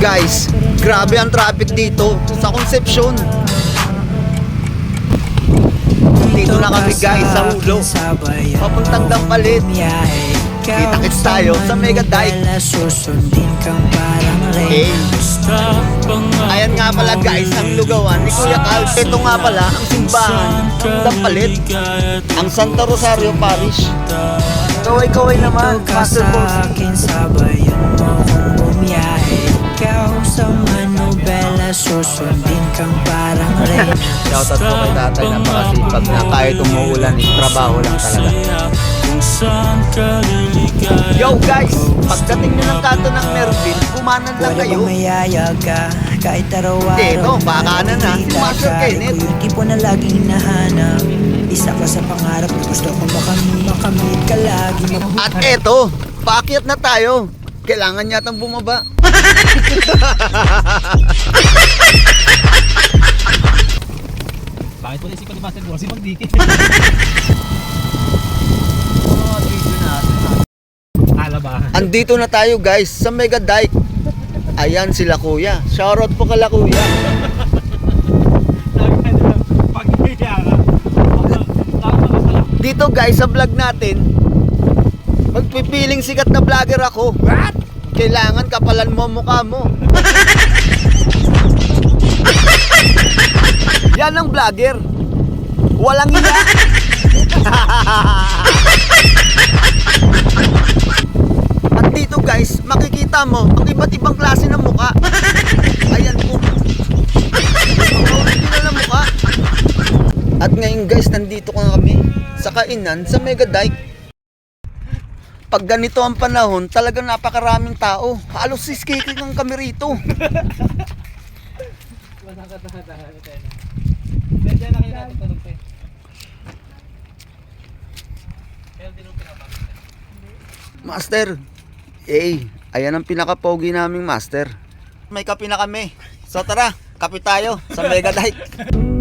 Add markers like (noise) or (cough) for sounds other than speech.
Guys, grabe ang traffic dito sa Concepcion. Dito na kami guys sa Hulo. Papuntang Dampalit. Kita-kits tayo sa Mega Dike. Pangarap ayan nga pala guys ang lugawan ni Kuya Cal. Ito nga pala ang simbahan ng Dampalit. Ang Santa Rosario Parish. Kaway-kaway naman, Master Boss. Susundin kang parang rain (laughs) Shoutout po kay tatay na makasipag na kahit umuulan, trabaho lang talaga. Yo guys, pagdating nyo ng kanto ng Merville, kumanan lang kayo. Kahit araw-araw Dito, baka na na, si Master. Kenneth. Yung tipo na laging hinahanap Isa ka sa pangarap na gusto kong makamit Makamit ka lagi At eto, paakyat na tayo. Kailangan yatang bumaba. Bakit wala isipan ni Master Bossy magdikit? Alabahan. Andito na tayo guys sa Mega Dike. Ayan sila kuya. Shoutout po kala kuya. Pag. Dito guys sa vlog natin, magpipiling sikat na vlogger ako. What? Kailangan kapalan mo mukha mo. (laughs) Yan ang vlogger. Walang iya. (laughs) At dito guys, makikita mo ang iba't ibang klase ng mukha. Ayan po. Ang mukha. At ngayon guys, nandito ka kami sa kainan sa Mega Dike. Pag ganito ang panahon, talagang napakaraming tao. Halos siskiking ang kami rito. Master, eh, ayan ang pinaka-pogi naming master. May kape na kami. So tara, kape tayo sa Mega Dike. (laughs)